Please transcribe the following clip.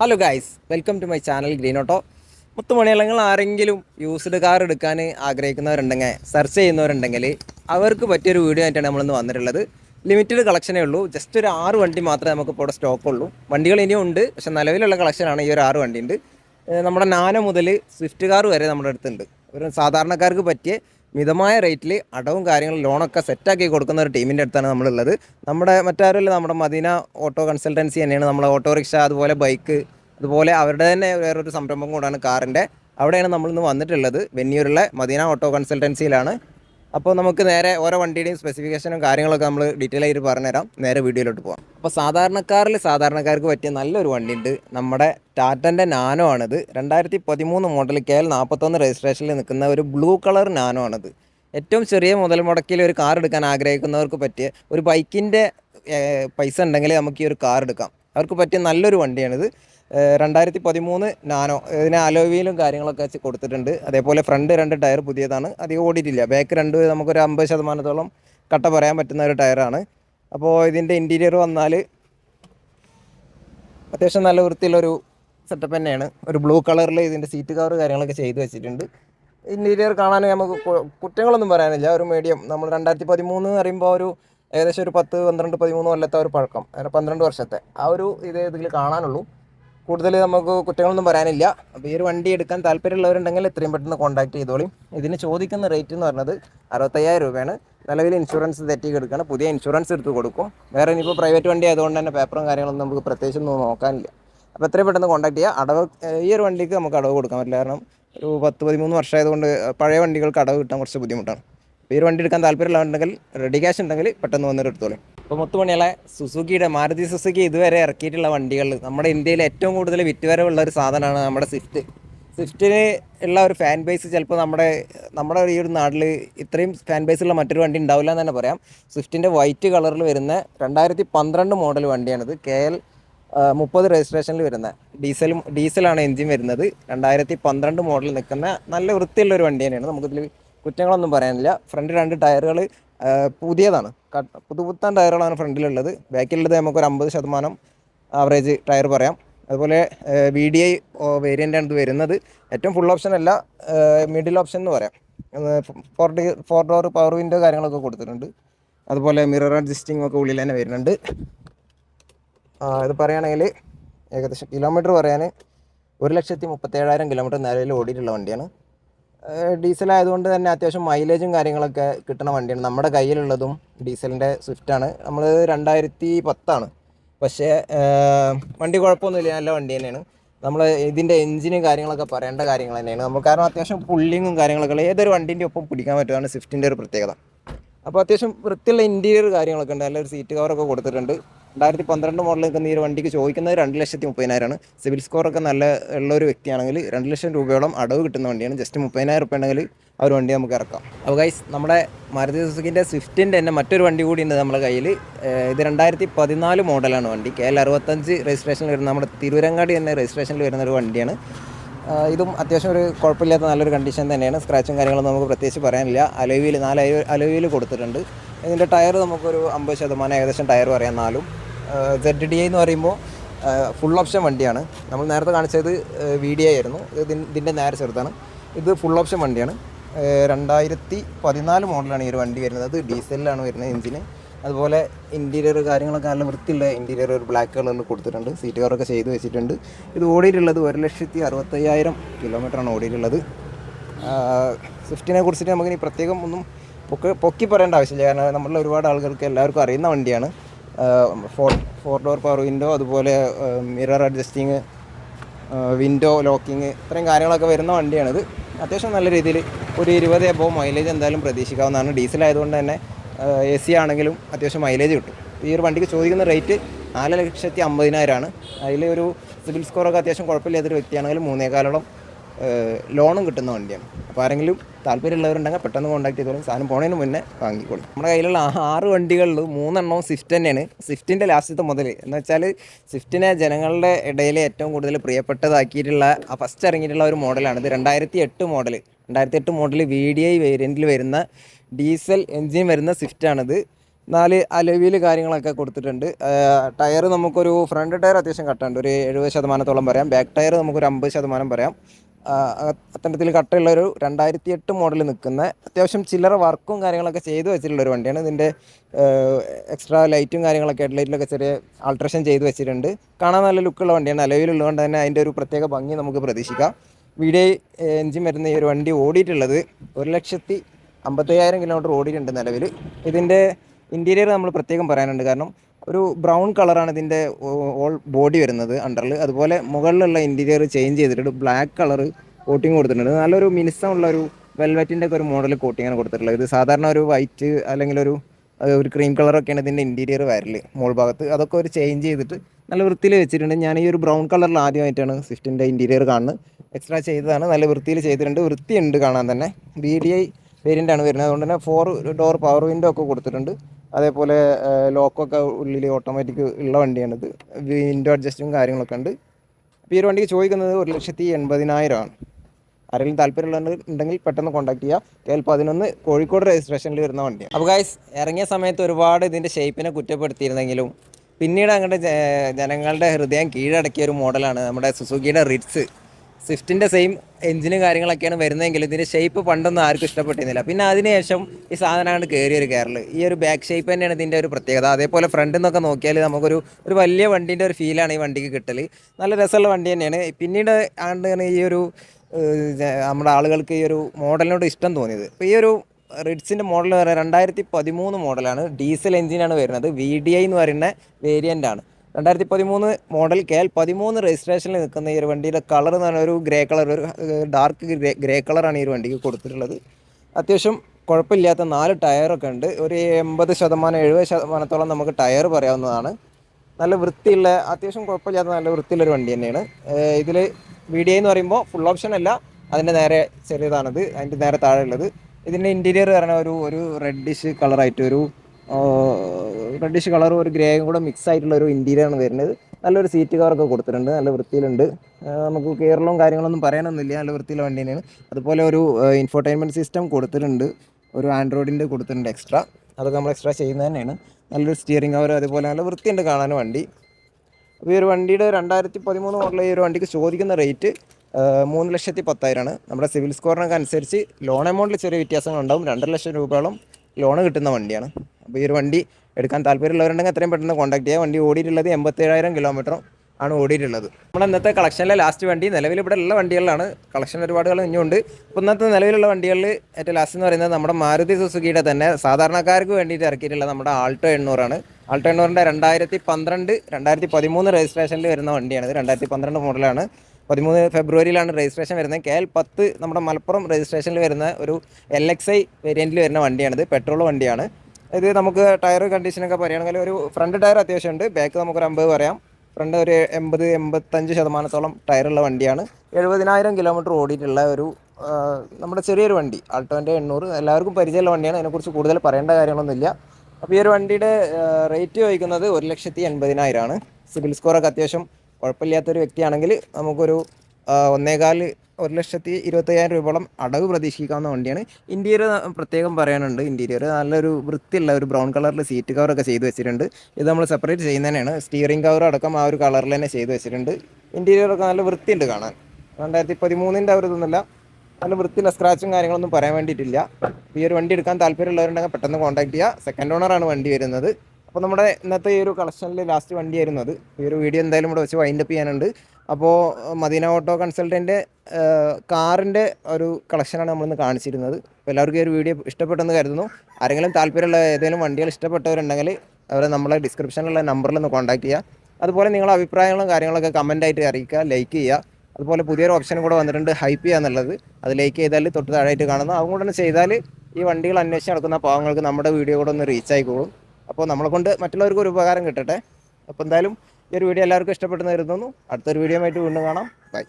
Hello guys welcome to my channel green auto മുത്തുമണിയളങ്ങൾ ആരെങ്കിലും used car എടുക്കാൻ ആഗ്രഹിക്കുന്നവരുണ്ടെങ്കിൽ search ചെയ്യുന്നവരുണ്ടെങ്കിൽ അവർക്ക് പറ്റിയൊരു വീഡിയോ ആയിട്ടാണ് നമ്മളിന്ന് വന്നിട്ടുള്ളത്. ലിമിറ്റഡ് കളക്ഷനേ ഉള്ളൂ ജസ്റ്റ് ഒരു ആറ് വണ്ടി മാത്രമേ നമുക്ക് ഇപ്പോൾ സ്റ്റോക്ക് ഉള്ളൂ. വണ്ടികൾ ഇനിയും ഉണ്ട് പക്ഷെ നിലവിലുള്ള കളക്ഷനാണ് ഈ ഒരു ആറ് വണ്ടി ഉണ്ട്. നമ്മുടെ നാനോ മുതൽ സ്വിഫ്റ്റ് കാർ വരെ നമ്മുടെ അടുത്തുണ്ട്. ഒരു സാധാരണക്കാർക്ക് പറ്റിയ മിതമായ റേറ്റിൽ അടവും കാര്യങ്ങളും ലോണൊക്കെ സെറ്റാക്കി കൊടുക്കുന്ന ഒരു ടീമിന്റെ അടുത്താണ് നമ്മളുള്ളത്. നമ്മുടെ മറ്റാരുമല്ല നമ്മുടെ മദീന ഓട്ടോ കൺസൾട്ടൻസി തന്നെയാണ്. നമ്മളെ ഓട്ടോറിക്ഷ അതുപോലെ ബൈക്ക് അതുപോലെ അവരുടെ തന്നെ വേറൊരു സംരംഭം കൂടാണ് കാറിന്റെ അവിടെയാണ് നമ്മളിന്ന് വന്നിട്ടുള്ളത്. വെന്നിയൂരിലെ മദീന ഓട്ടോ കൺസൾട്ടൻസിയിലാണ് അപ്പോൾ നമുക്ക് നേരെ ഓരോ വണ്ടിയുടെയും സ്പെസിഫിക്കേഷനും കാര്യങ്ങളൊക്കെ നമ്മൾ ഡീറ്റെയിൽ ആയിട്ട് പറഞ്ഞുതരാം. നേരെ വീഡിയോയിലോട്ട് പോകാം അപ്പോൾ സാധാരണക്കാരിൽ സാധാരണക്കാർക്ക് പറ്റിയ നല്ലൊരു വണ്ടിയുണ്ട്. നമ്മുടെ ടാറ്റന്റെ നാനോ ആണിത്. രണ്ടായിരത്തി പതിമൂന്ന് മോഡൽ കെ എൽ നാൽപ്പത്തൊന്ന് രജിസ്ട്രേഷനിൽ നിൽക്കുന്ന ഒരു ബ്ലൂ കളർ നാനോ ആണിത്. ഏറ്റവും ചെറിയ മുതൽ മുടക്കിൽ ഒരു കാർ എടുക്കാൻ ആഗ്രഹിക്കുന്നവർക്ക് പറ്റിയ ഒരു ബൈക്കിന്റെ പൈസ ഉണ്ടെങ്കിൽ നമുക്ക് ഈ ഒരു കാർ എടുക്കാം. അവർക്ക് പറ്റിയ നല്ലൊരു വണ്ടിയാണിത്. രണ്ടായിരത്തി പതിമൂന്ന് നാനോ. ഇതിന് അലോവിയിലും കാര്യങ്ങളൊക്കെ വെച്ച് കൊടുത്തിട്ടുണ്ട്. അതേപോലെ ഫ്രണ്ട് രണ്ട് ടയർ പുതിയതാണ്. അധികം ഓടിയിട്ടില്ല. ബാക്ക് രണ്ട് നമുക്കൊരു അമ്പത് ശതമാനത്തോളം കട്ട പറയാൻ പറ്റുന്ന ഒരു ടയറാണ് അപ്പോൾ ഇതിന്റെ ഇന്റീരിയർ വന്നാൽ അത്യാവശ്യം നല്ല വൃത്തിയിലൊരു സെറ്റപ്പ് തന്നെയാണ്. ഒരു ബ്ലൂ കളറിൽ ഇതിന്റെ സീറ്റ് കവർ കാര്യങ്ങളൊക്കെ ചെയ്ത് വെച്ചിട്ടുണ്ട്. ഇന്റീരിയർ കാണാൻ നമുക്ക് കുറ്റങ്ങളൊന്നും പറയാനില്ല. ഒരു മീഡിയം നമ്മൾ രണ്ടായിരത്തി പതിമൂന്ന് പറയുമ്പോൾ ഒരു ഏകദേശം ഒരു പത്ത് പന്ത്രണ്ട് പതിമൂന്ന് കൊല്ലത്തെ ഒരു പഴക്കം. പന്ത്രണ്ട് വർഷത്തെ ആ ഒരു ഇത് ഇതിൽ കാണാനുള്ളൂ. കൂടുതൽ നമുക്ക് കുറ്റങ്ങളൊന്നും പറയാനില്ല. അപ്പോൾ ഈ ഒരു വണ്ടി എടുക്കാൻ താല്പര്യമുള്ളവരുണ്ടെങ്കിൽ എത്രയും പെട്ടെന്ന് കോൺടാക്ട് ചെയ്തോളി. ഇതിന് ചോദിക്കുന്ന റേറ്റ് എന്ന് പറഞ്ഞത് അറുപത്തയ്യായിരം രൂപയാണ്. നിലവിൽ ഇൻഷുറൻസ് തെറ്റി എടുക്കണം പുതിയ ഇൻഷുറൻസ് എടുത്ത് കൊടുക്കും. വേറെ ഇനിയിപ്പോൾ പ്രൈവറ്റ് വണ്ടി ആയതുകൊണ്ട് തന്നെ പേപ്പറും കാര്യങ്ങളൊന്നും നമുക്ക് പ്രത്യേകിച്ചൊന്നും നോക്കാനില്ല. അപ്പോൾ എത്രയും പെട്ടെന്ന് കോൺടാക്ട് ചെയ്യുക അടവ് ഈ ഒരു വണ്ടിക്ക് നമുക്ക് അടവ് കൊടുക്കാൻ പറ്റില്ല. കാരണം ഒരു പത്ത് പതിമൂന്ന് വർഷമായതുകൊണ്ട് പഴയ വണ്ടികൾക്ക് അടവ് കിട്ടാൻ കുറച്ച് ബുദ്ധിമുട്ടാണ്. അപ്പോൾ ഈ ഒരു വണ്ടി എടുക്കാൻ താല്പര്യമുള്ളതുണ്ടെങ്കിൽ റെഡി ക്യാഷ് ഉണ്ടെങ്കിൽ പെട്ടെന്ന് വന്നിട്ട് എടുത്തോളൂ. ഇപ്പോൾ മുത്തുമണികളെ സുസുക്കിയുടെ മാരുതി സുസുക്കി ഇതുവരെ ഇറക്കിയിട്ടുള്ള വണ്ടികൾ നമ്മുടെ ഇന്ത്യയിൽ ഏറ്റവും കൂടുതൽ വിറ്റുവരവുള്ള ഒരു സാധനമാണ് നമ്മുടെ സ്വിഫ്റ്റ്. സ്വിഫ്റ്റിന് ഉള്ള ഒരു ഫാൻ ബേസ് ചിലപ്പോൾ നമ്മുടെ നമ്മുടെ ഈ ഒരു നാട്ടിൽ ഇത്രയും ഫാൻ ബേസ് ഉള്ള മറ്റൊരു വണ്ടി ഉണ്ടാവില്ല എന്ന് തന്നെ പറയാം. സ്വിഫ്റ്റിന്റെ വൈറ്റ് കളറിൽ വരുന്ന രണ്ടായിരത്തി പന്ത്രണ്ട് മോഡൽ വണ്ടിയാണിത്. കെ എൽ മുപ്പത് രജിസ്ട്രേഷനിൽ വരുന്ന ഡീസലും ഡീസലാണ് എൻജിൻ വരുന്നത്. രണ്ടായിരത്തി പന്ത്രണ്ട് മോഡൽ നിൽക്കുന്ന നല്ല വൃത്തിയുള്ള ഒരു വണ്ടി തന്നെയാണ്. നമുക്കിതിൽ കുറ്റങ്ങളൊന്നും പറയാനില്ല. ഫ്രണ്ട് രണ്ട് ടയറുകൾ പുതിയതാണ്. പുതുപുത്തൻ ടയറുകളാണ് ഫ്രണ്ടിലുള്ളത്. ബാക്കിലുള്ളത് നമുക്കൊരു അമ്പത് ശതമാനം ആവറേജ് ടയർ പറയാം. അതുപോലെ വി ഡി ഐ വേരിയന്റാണ് ഇത് വരുന്നത്. ഏറ്റവും ഫുൾ ഓപ്ഷൻ അല്ല മിഡിൽ ഓപ്ഷൻ എന്ന് പറയാം. Four D four door power window കാര്യങ്ങളൊക്കെ കൊടുത്തിട്ടുണ്ട്. അതുപോലെ മിറർ അഡ്ജസ്റ്റിംഗ് ഒക്കെ ഉള്ളിൽ തന്നെ വരുന്നുണ്ട്. ഇത് പറയുകയാണെങ്കിൽ ഏകദേശം കിലോമീറ്റർ പറയാൻ ഒരു ലക്ഷത്തി മുപ്പത്തേഴായിരം കിലോമീറ്റർ നിലവിൽ ഓടിയിട്ടുള്ള വണ്ടിയാണ്. ഡീസൽ ആയതുകൊണ്ട് തന്നെ അത്യാവശ്യം മൈലേജും കാര്യങ്ങളൊക്കെ കിട്ടുന്ന വണ്ടിയാണ്. നമ്മുടെ കയ്യിലുള്ളതും ഡീസലിന്റെ സ്വിഫ്റ്റാണ്. നമ്മൾ രണ്ടായിരത്തി പത്താണ്. പക്ഷേ വണ്ടി കുഴപ്പമൊന്നുമില്ല. നല്ല വണ്ടി തന്നെയാണ്. നമ്മൾ ഇതിന്റെ എഞ്ചിനും കാര്യങ്ങളൊക്കെ പറയേണ്ട കാര്യങ്ങൾ തന്നെയാണ്. നമ്മൾ കാരണം അത്യാവശ്യം പുള്ളിങ്ങും കാര്യങ്ങളൊക്കെ ഏതൊരു വണ്ടീന്റെ ഒപ്പം പിടിക്കാൻ പറ്റുന്നതാണ് സ്വിഫ്റ്റിന്റെ ഒരു പ്രത്യേകത. അപ്പോൾ അത്യാവശ്യം വൃത്തിയുള്ള ഇന്റീരിയർ കാര്യങ്ങളൊക്കെ ഉണ്ട്. നല്ലൊരു സീറ്റ് കവറൊക്കെ കൊടുത്തിട്ടുണ്ട്. രണ്ടായിരത്തി പന്ത്രണ്ട് മോഡൽ നിൽക്കുന്ന ഈ ഒരു വണ്ടിക്ക് ചോദിക്കുന്നത് രണ്ട് ലക്ഷത്തി മുപ്പതിനായിരമാണ് സിവിൽ സ്കോറൊക്കെ നല്ല ഉള്ള ഒരു വ്യക്തിയാണെങ്കിൽ രണ്ട് ലക്ഷം രൂപയോളം അടവ് കിട്ടുന്ന വണ്ടിയാണ്. ജസ്റ്റ് മുപ്പതിനായിരം രൂപ ഉണ്ടെങ്കിൽ ആ ഒരു വണ്ടി നമുക്ക് ഇറക്കാം. അപ്പോൾ ഗൈസ് നമ്മുടെ മാരുതി സുസുക്കിന്റെ സ്വിഫ്റ്റിന്റെ തന്നെ മറ്റൊരു വണ്ടി കൂടി ഉണ്ട് നമ്മുടെ കയ്യിൽ. ഇത് രണ്ടായിരത്തി പതിനാല് മോഡലാണ് വണ്ടി. കെ എൽ അറുപത്തഞ്ച് രജിസ്ട്രേഷനിൽ വരുന്ന നമ്മുടെ തിരുവരങ്ങാടി തന്നെ രജിസ്ട്രേഷനിൽ വരുന്ന ഒരു വണ്ടിയാണ്. ഇതും അത്യാവശ്യം ഒരു കുഴപ്പമില്ലാത്ത നല്ലൊരു കണ്ടീഷൻ തന്നെയാണ്. സ്ക്രാച്ചും കാര്യങ്ങളും നമുക്ക് പ്രത്യേകിച്ച് പറയാനില്ല. അലോവിയിൽ നാല് അലോവിയിൽ കൊടുത്തിട്ടുണ്ട്. ഇതിന്റെ ടയർ നമുക്കൊരു അമ്പത് ശതമാനം ഏകദേശം ടയർ പറയാം നാലും. സെഡ് ഡി ഐ എന്ന് പറയുമ്പോൾ ഫുൾ ഓപ്ഷൻ വണ്ടിയാണ്. നമ്മൾ നേരത്തെ കാണിച്ചത് വി ഡി ഐ ആയിരുന്നു. ഇത് ഇതിന്റെ നേരെ ചെറുതാണ് ഇത് ഫുൾ ഓപ്ഷൻ വണ്ടിയാണ്. രണ്ടായിരത്തി പതിനാല് മോഡലാണ് ഈ ഒരു വണ്ടി വരുന്നത്. അത് ഡീസലിലാണ് വരുന്നത് എഞ്ചിന്. അതുപോലെ ഇന്റീരിയർ കാര്യങ്ങളൊക്കെ നല്ല വൃത്തിയുള്ള ഇന്റീരിയർ ഒരു ബ്ലാക്ക് കളറിൽ കൊടുത്തിട്ടുണ്ട്. സീറ്റ് കവറൊക്കെ ചെയ്ത് വെച്ചിട്ടുണ്ട്. ഇത് ഓടിയിട്ടുള്ളത് ഒരു ലക്ഷത്തി അറുപത്തയ്യായിരം കിലോമീറ്ററാണ് ഓടിയിട്ടുള്ളത്. സ്വിഫ്റ്റിനെ കുറിച്ചിട്ട് നമുക്കിനി പ്രത്യേകം ഒന്നും പൊക്കി പൊക്കി പറയേണ്ട ആവശ്യമില്ല. കാരണം നമ്മളിൽ ഒരുപാട് ആളുകൾക്ക് എല്ലാവർക്കും അറിയുന്ന വണ്ടിയാണ്. Four four door power window അതുപോലെ മിറർ അഡ്ജസ്റ്റിങ് വിൻഡോ ലോക്കിങ് ഇത്രയും കാര്യങ്ങളൊക്കെ വരുന്ന വണ്ടിയാണിത് അത്യാവശ്യം നല്ല രീതിയിൽ ഒരു ഇരുപത് എബോ മൈലേജ് എന്തായാലും പ്രതീക്ഷിക്കാവുന്നതാണ്. ഡീസൽ ആയതുകൊണ്ട് തന്നെ എ സി ആണെങ്കിലും അത്യാവശ്യം മൈലേജ് കിട്ടും. ഈ ഒരു വണ്ടിക്ക് ചോദിക്കുന്ന റേറ്റ് നാല് ലക്ഷത്തി അമ്പതിനായിരമാണ് അതിൽ ഒരു സിവിൽ സ്കോറൊക്കെ അത്യാവശ്യം കുഴപ്പമില്ലാത്തൊരു വ്യക്തിയാണെങ്കിൽ മൂന്നേകാലോളം ലോണും കിട്ടുന്ന വണ്ടിയാണ്. അപ്പോൾ ആരെങ്കിലും താല്പര്യമുള്ളവരുണ്ടെങ്കിൽ പെട്ടെന്ന് കോൺടാക്ട് ചെയ്തോളും. സാധനം പോണതിന് മുന്നേ വാങ്ങിക്കോളും. നമ്മുടെ കയ്യിലുള്ള ആറ് വണ്ടികളിൽ മൂന്നെണ്ണവും സ്വിഫ്റ്റ് തന്നെയാണ്. സ്വിഫ്റ്റിന്റെ ലാസ്റ്റത്തെ മുതൽ എന്ന് വെച്ചാൽ സ്വിഫ്റ്റിനെ ജനങ്ങളുടെ ഇടയിൽ ഏറ്റവും കൂടുതൽ പ്രിയപ്പെട്ടതാക്കിയിട്ടുള്ള ആ ഫസ്റ്റ് ഇറങ്ങിയിട്ടുള്ള ഒരു മോഡലാണ്. ഇത് രണ്ടായിരത്തി എട്ട് മോഡൽ രണ്ടായിരത്തി എട്ട് മോഡൽ വി ഡി ഐ വേരിയന്റിൽ വരുന്ന ഡീസൽ എൻജിൻ വരുന്ന സ്വിഫ്റ്റാണിത് നാല് അലവിൽ കാര്യങ്ങളൊക്കെ കൊടുത്തിട്ടുണ്ട്. ടയർ നമുക്കൊരു ഫ്രണ്ട് ടയർ അത്യാവശ്യം കട്ടുണ്ട് ഒരു എഴുപത് ശതമാനത്തോളം പറയാം. ബാക്ക് ടയർ നമുക്കൊരു അമ്പത് ശതമാനം പറയാം. അത്തരത്തിൽ കട്ടുള്ള ഒരു രണ്ടായിരത്തി എട്ട് മോഡൽ നിൽക്കുന്ന അത്യാവശ്യം ചില്ലറ വർക്കും കാര്യങ്ങളൊക്കെ ചെയ്തു വെച്ചിട്ടുള്ള ഒരു വണ്ടിയാണ്. ഇതിന്റെ എക്സ്ട്രാ ലൈറ്റും കാര്യങ്ങളൊക്കെ ഹെഡ് ലൈറ്റിലൊക്കെ ചെറിയ ആൾട്രേഷൻ ചെയ്ത് വെച്ചിട്ടുണ്ട്. കാണാൻ നല്ല ലുക്കുള്ള വണ്ടിയാണ്. അലവിലുള്ളതുകൊണ്ട് തന്നെ അതിന്റെ ഒരു പ്രത്യേക ഭംഗി നമുക്ക് പ്രതീക്ഷിക്കാം. വീഡിയോ എഞ്ചിൻ വരുന്ന ഈ ഒരു വണ്ടി ഓടിയിട്ടുള്ളത് ഒരു ലക്ഷത്തി അമ്പത്തയ്യായിരം കിലോമീറ്റർ ഓടിയിട്ടുണ്ട് നിലവിൽ ഇതിന്റെ ഇന്റീരിയർ നമ്മൾ പ്രത്യേകം പറയാനുണ്ട്. കാരണം ഒരു ബ്രൗൺ കളറാണ് ഇതിന്റെ ഓൾ ബോഡി വരുന്നത് അണ്ടറിൽ. അതുപോലെ മുകളിലുള്ള ഇന്റീരിയർ ചേഞ്ച് ചെയ്തിട്ട് ബ്ലാക്ക് കളർ കോട്ടിങ് കൊടുത്തിട്ടുണ്ട്. നല്ലൊരു മിനുസമുള്ള ഒരു വെൽവെറ്റിന്റെ ഒക്കെ ഒരു മോഡൽ കോട്ടിങ്ങാണ് കൊടുത്തിട്ടുള്ളത്. ഇത് സാധാരണ ഒരു വൈറ്റ് അല്ലെങ്കിൽ ഒരു ഒരു ക്രീം കളറൊക്കെയാണ് ഇതിന്റെ ഇന്റീരിയർ വരൽ മോൾ ഭാഗത്ത്. അതൊക്കെ ഒരു ചേഞ്ച് ചെയ്തിട്ട് നല്ല വൃത്തിയിൽ വെച്ചിട്ടുണ്ട്. ഞാൻ ഈ ഒരു ബ്രൗൺ കളറിൽ ആദ്യമായിട്ടാണ് സ്വിഫ്റ്റിന്റെ ഇന്റീരിയർ കാണുന്നത്. എക്സ്ട്രാ ചെയ്തതാണ്. നല്ല വൃത്തിയിൽ ചെയ്തിട്ടുണ്ട്. വൃത്തിയുണ്ട് കാണാൻ തന്നെ. ബി ഡി ഐ വേരിയന്റ് ആണ് വരുന്നത്. അതുകൊണ്ട് തന്നെ ഫോർ ഡോർ പവർ വിൻഡോ ഒക്കെ കൊടുത്തിട്ടുണ്ട്. അതേപോലെ ലോക്കൊക്കെ ഉള്ളിൽ ഓട്ടോമാറ്റിക് ഉള്ള വണ്ടിയാണിത്. വിൻഡോ അഡ്ജസ്റ്റും കാര്യങ്ങളൊക്കെ ഉണ്ട്. അപ്പോൾ ഈ ഒരു വണ്ടിക്ക് ചോദിക്കുന്നത് ഒരു ലക്ഷത്തി എൺപതിനായിരമാണ് ആരെങ്കിലും താല്പര്യമുള്ള ഉണ്ടെങ്കിൽ പെട്ടെന്ന് കോൺടാക്ട് ചെയ്യുക കെ എൽ പതിനൊന്ന് കോഴിക്കോട് രജിസ്ട്രേഷനിൽ വരുന്ന വണ്ടിയാണ്. അപ്പോൾ ഗൈസ് ഇറങ്ങിയ സമയത്ത് ഒരുപാട് ഇതിന്റെ ഷേപ്പിനെ കുറ്റപ്പെടുത്തിയിരുന്നെങ്കിലും പിന്നീട് അങ്ങോട്ട് ജനങ്ങളുടെ ഹൃദയം കീഴടക്കിയ ഒരു മോഡലാണ് നമ്മുടെ സുസുക്കിയുടെ റിറ്റ്സ്. സ്വിഫ്റ്റിന്റെ സെയിം എഞ്ചിനും കാര്യങ്ങളൊക്കെയാണ് വരുന്നതെങ്കിൽ ഇതിന്റെ ഷേപ്പ് പണ്ടൊന്നും ആർക്കും ഇഷ്ടപ്പെട്ടിരുന്നില്ല. പിന്നെ അതിനുശേഷം ഈ സാധനമാണ് കയറി ഒരു കയറൽ ഈ ഒരു ബാക്ക് ഷേപ്പ് തന്നെയാണ് ഇതിന്റെ ഒരു പ്രത്യേകത. അതേപോലെ ഫ്രണ്ട് നിന്നൊക്കെ നോക്കിയാൽ നമുക്കൊരു ഒരു വലിയ വണ്ടീന്റെ ഒരു ഫീലാണ് ഈ വണ്ടിക്ക് കിട്ടൽ നല്ല രസമുള്ള വണ്ടി തന്നെയാണ്. പിന്നീട് ആണ്ടാണ് ഈ ഒരു നമ്മുടെ ആളുകൾക്ക് ഈ ഒരു മോഡലിനോട് ഇഷ്ടം തോന്നിയത്. അപ്പോൾ ഈ ഒരു റിഡ്സിന്റെ മോഡൽ എന്ന് പറയുന്നത് രണ്ടായിരത്തി പതിമൂന്ന് മോഡലാണ് ഡീസൽ എഞ്ചിനാണ് വരുന്നത്. വി ഡി ഐ എന്ന് പറയുന്ന വേരിയന്റ് ആണ്. രണ്ടായിരത്തി പതിമൂന്ന് മോഡൽ കെ എൽ പതിമൂന്ന് രജിസ്ട്രേഷനിൽ നിൽക്കുന്ന ഈ ഒരു വണ്ടിയുടെ കളർ എന്ന് പറഞ്ഞാൽ ഒരു ഗ്രേ കളർ ഒരു ഡാർക്ക് ഗ്രേ ഗ്രേ കളറാണ് ഈ ഒരു വണ്ടിക്ക് കൊടുത്തിട്ടുള്ളത്. അത്യാവശ്യം കുഴപ്പമില്ലാത്ത നാല് ടയറൊക്കെ ഉണ്ട്. ഒരു എൺപത് ശതമാനം എഴുപത് ശതമാനത്തോളം നമുക്ക് ടയർ പറയാവുന്നതാണ്. നല്ല വൃത്തിയുള്ള അത്യാവശ്യം കുഴപ്പമില്ലാത്ത നല്ല വൃത്തിയുള്ളൊരു വണ്ടി തന്നെയാണ്. ഇതിൽ വി ഡി എന്ന് പറയുമ്പോൾ ഫുൾ ഓപ്ഷൻ അല്ല. അതിന്റെ നേരെ ചെറിയതാണത്. അതിന്റെ നേരെ താഴെ ഉള്ളത് ഇതിന്റെ ഇന്റീരിയർ പറഞ്ഞാൽ ഒരു ഒരു റെഡിഷ് കളറായിട്ട് ഒരു റെഡിഷ് കളറും ഒരു ഗ്രേയും കൂടെ മിക്സ് ആയിട്ടുള്ള ഒരു ഇന്റീരിയർ ആണ് വരുന്നത്. നല്ലൊരു സീറ്റ് കവറൊക്കെ കൊടുത്തിട്ടുണ്ട് നല്ല വൃത്തിയിലുണ്ട്. നമുക്ക് കേരളവും കാര്യങ്ങളൊന്നും പറയാനൊന്നുമില്ല നല്ല വൃത്തിയിലുള്ള വണ്ടി തന്നെയാണ് അതുപോലെ ഒരു ഇൻഫോർടൈൻമെന്റ് സിസ്റ്റം കൊടുത്തിട്ടുണ്ട് ഒരു ആൻഡ്രോയിഡിന്റെ കൊടുത്തിട്ടുണ്ട് എക്സ്ട്രാ അതൊക്കെ നമ്മൾ എക്സ്ട്രാ ചെയ്യുന്ന തന്നെയാണ്. നല്ലൊരു സ്റ്റിയറിംഗ് കവർ അതുപോലെ നല്ല വൃത്തിയുണ്ട് കാണാൻ വണ്ടി. അപ്പോൾ ഈ ഒരു വണ്ടിയുടെ രണ്ടായിരത്തി പതിമൂന്ന് മോഡൽ ഈ ഒരു വണ്ടിക്ക് ചോദിക്കുന്ന റേറ്റ് മൂന്ന് ലക്ഷത്തി പത്തായിരമാണ് നമ്മുടെ സിവിൽ സ്കോറിനൊക്കെ അനുസരിച്ച് ലോൺ എമൗണ്ടിൽ ചെറിയ വ്യത്യാസങ്ങളുണ്ടാവും. രണ്ടര ലക്ഷം രൂപയോളം ലോൺ കിട്ടുന്ന വണ്ടിയാണ്. അപ്പോൾ ഈ ഒരു വണ്ടി എടുക്കാൻ താല്പര്യമുള്ളവരുണ്ടെങ്കിൽ എത്രയും പെട്ടെന്ന് കോൺടാക്ട് ചെയ്യുക വണ്ടി ഓടിയിട്ടുള്ളത് എൺപത്തേഴായിരം കിലോമീറ്ററും ആണ് ഓടിയിട്ടുള്ളത്. നമ്മുടെ ഇന്നത്തെ കളക്ഷനിലെ ലാസ്റ്റ് വണ്ടി നിലവിൽ ഇവിടെ ഉള്ള വണ്ടികളിലാണ്. കളക്ഷൻ ഒരുപാടുകൾ ഇനിയുണ്ട്. അപ്പോൾ ഇന്നത്തെ നിലവിലുള്ള വണ്ടികളിൽ ഏറ്റവും ലാസ്റ്റ് എന്ന് പറയുന്നത് നമ്മുടെ മാരുതി സുസുക്കിയുടെ തന്നെ സാധാരണക്കാർക്ക് വേണ്ടിയിട്ട് ഇറക്കിയിട്ടുള്ള നമ്മുടെ ആൾട്ടോ എണ്ണൂറാണ് ആൾട്ടോ എണ്ണൂറിന്റെ രണ്ടായിരത്തി പന്ത്രണ്ട് രണ്ടായിരത്തി പതിമൂന്ന് രജിസ്ട്രേഷനിൽ വരുന്ന വണ്ടിയാണ് രണ്ടായിരത്തി പന്ത്രണ്ട് മോഡലാണ് പതിമൂന്ന് ഫെബ്രുവരിയിലാണ് രജിസ്ട്രേഷൻ വരുന്നത്. കെ എൽ പത്ത് നമ്മുടെ മലപ്പുറം രജിസ്ട്രേഷനിൽ വരുന്ന ഒരു എൽ എക്സ് ഐ വേരിയന്റിൽ വരുന്ന വണ്ടിയാണിത് പെട്രോൾ വണ്ടിയാണ്. ഇത് നമുക്ക് ടയർ കണ്ടീഷനൊക്കെ പറയുകയാണെങ്കിൽ ഒരു ഫ്രണ്ട് ടയർ അത്യാവശ്യമുണ്ട്. ബാക്ക് നമുക്കൊരു അമ്പത് പറയാം. ഫ്രണ്ട് ഒരു എൺപത് എൺപത്തഞ്ച് ശതമാനത്തോളം ടയറുള്ള വണ്ടിയാണ്. എഴുപതിനായിരം കിലോമീറ്റർ ഓടിയിട്ടുള്ള ഒരു നമ്മുടെ ചെറിയൊരു വണ്ടി ആൾട്ടോന്റെ എണ്ണൂറ്. എല്ലാവർക്കും പരിചയമുള്ള വണ്ടിയാണ്. അതിനെക്കുറിച്ച് കൂടുതൽ പറയേണ്ട കാര്യങ്ങളൊന്നുമില്ല. അപ്പോൾ ഈ ഒരു വണ്ടിയുടെ റേറ്റ് ചോദിക്കുന്നത് ഒരു ലക്ഷത്തി എൺപതിനായിരമാണ് സിബിൽ സ്കോറൊക്കെ അത്യാവശ്യം കുഴപ്പമില്ലാത്തൊരു വ്യക്തിയാണെങ്കിൽ നമുക്കൊരു ഒന്നേകാൽ ഒരു ലക്ഷത്തി ഇരുപത്തയ്യായിരം രൂപയോളം അടവ് പ്രതീക്ഷിക്കാവുന്ന വണ്ടിയാണ്. ഇന്റീരിയർ പ്രത്യേകം പറയാനുണ്ട്. ഇന്റീരിയർ നല്ലൊരു വൃത്തിയുള്ള ഒരു ബ്രൗൺ കളറിൽ സീറ്റ് കവറൊക്കെ ചെയ്ത് വെച്ചിട്ടുണ്ട്. ഇത് നമ്മൾ സെപ്പറേറ്റ് ചെയ്യുന്നതന്നെയാണ്. സ്റ്റിയറിംഗ് കവർ അടക്കം ആ ഒരു കളറിൽ തന്നെ ചെയ്ത് വെച്ചിട്ടുണ്ട്. ഇന്റീരിയറൊക്കെ നല്ല വൃത്തിയുണ്ട് കാണാൻ. രണ്ടായിരത്തി പതിമൂന്നിന്റെ ഒരു ഇതൊന്നുമില്ല. നല്ല വൃത്തിയുള്ള സ്ക്രാച്ചും കാര്യങ്ങളൊന്നും പറയാൻ വേണ്ടിയിട്ടില്ല. ഈ ഒരു വണ്ടി എടുക്കാൻ താല്പര്യമുള്ളവരുണ്ടെങ്കിൽ പെട്ടെന്ന് കോൺടാക്ട് ചെയ്യുക. സെക്കൻഡ് ഓണറാണ് വണ്ടി വരുന്നത്. അപ്പോൾ നമ്മുടെ ഇന്നത്തെ ഈ ഒരു കളക്ഷനിൽ ലാസ്റ്റ് വണ്ടി അത്. ഈ ഒരു വീഡിയോ എന്തായാലും ഇവിടെ വെച്ച് വൈൻഡപ്പ് ചെയ്യാനുണ്ട്. അപ്പോൾ മദീന ഓട്ടോ കൺസൾട്ടന്റെ കാറിന്റെ ഒരു കളക്ഷനാണ് നമ്മളിന്ന് കാണിച്ചിരുന്നത്. അപ്പോൾ എല്ലാവർക്കും ഈ ഒരു വീഡിയോ ഇഷ്ടപ്പെട്ടെന്ന് കരുതുന്നു. ആരെങ്കിലും താല്പര്യമുള്ള ഏതെങ്കിലും വണ്ടികൾ ഇഷ്ടപ്പെട്ടവരുണ്ടെങ്കിൽ അവരെ നമ്മളെ ഡിസ്ക്രിപ്ഷനിലുള്ള നമ്പറിൽ ഒന്ന് കോൺടാക്ട് ചെയ്യുക. അതുപോലെ നിങ്ങളുടെ അഭിപ്രായങ്ങളും കാര്യങ്ങളൊക്കെ കമന്റായിട്ട് അറിയിക്കുക ലൈക്ക് ചെയ്യുക. അതുപോലെ പുതിയൊരു ഓപ്ഷനും കൂടെ വന്നിട്ടുണ്ട് ഹൈപ്പ് ചെയ്യുക എന്നുള്ളത്. അത് ലൈക്ക് ചെയ്താൽ തൊട്ട് താഴായിട്ട് കാണുന്നു അതും ഒന്ന് ചെയ്താൽ ഈ വണ്ടികൾ അന്വേഷിച്ച് നടക്കുന്ന പാവങ്ങൾക്ക് നമ്മുടെ വീഡിയോ കൂടെ ഒന്ന് റീച്ച് ആയിക്കോളും അപ്പോൾ നമ്മളെ കൊണ്ട് മറ്റുള്ളവർക്ക് ഒരു ഉപകാരം കിട്ടട്ടെ. അപ്പോൾ എന്തായാലും ഈ ഒരു വീഡിയോ എല്ലാവർക്കും ഇഷ്ടപ്പെട്ടെന്ന് കരുതുന്നു. അടുത്തൊരു വീഡിയോ ആയിട്ട് വീണ്ടും കാണാം. ബൈ